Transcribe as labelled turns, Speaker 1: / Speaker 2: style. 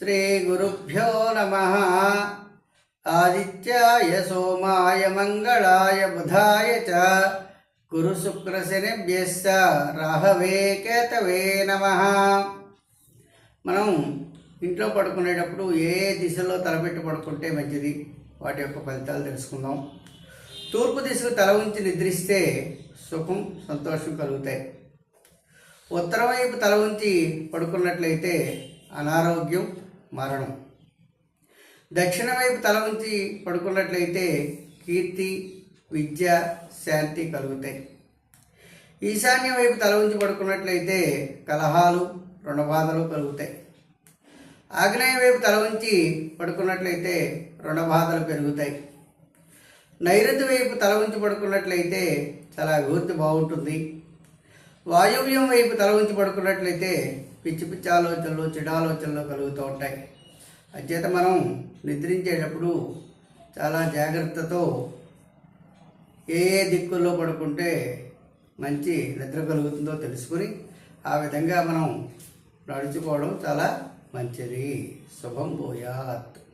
Speaker 1: శ్రీగురుభ్యో నమ ఆదిత్యాయ సోమాయ మంగళాయ బుధాయ చ గురు శుక్రశనిభ్యశ్చ రాహవే కేతవే నమ మనం ఇంట్లో పడుకునేటప్పుడు ఏ దిశలో తలపెట్టి పడుకుంటే మంచిది? వాటి యొక్క ఫలితాలు తెలుసుకుందాం. తూర్పు దిశకు తల ఉంచి నిద్రిస్తే సుఖం సంతోషం కలుగుతాయి. ఉత్తరం వైపు తల ఉంచి పడుకున్నట్లయితే అనారోగ్యం మరణం. దక్షిణ వైపు తల ఉంచి పడుకున్నట్లయితే కీర్తి విద్య శాంతి కలుగుతాయి. ఈశాన్య వైపు తల ఉంచి పడుకున్నట్లయితే కలహాలు రుణబాధలు కలుగుతాయి. ఆగ్నేయ వైపు తల ఉంచి పడుకున్నట్లయితే రుణబాధలు పెరుగుతాయి. నైరుతి వైపు తల ఉంచి పడుకున్నట్లయితే చాలా అభివృద్ధి బాగుంటుంది. వాయువ్యం వైపు తల ఉంచి పడుకున్నట్లయితే పిచ్చి పిచ్చి ఆలోచనలు చెడాలోచనలు కలుగుతూ ఉంటాయి. అచేత మనం నిద్రించేటప్పుడు చాలా జాగ్రత్తతో ఏ ఏ దిక్కుల్లో పడుకుంటే మంచి నిద్ర కలుగుతుందో తెలుసుకుని ఆ విధంగా మనం నడుచుకోవడం చాలా మంచిది. శుభం భూయాత్.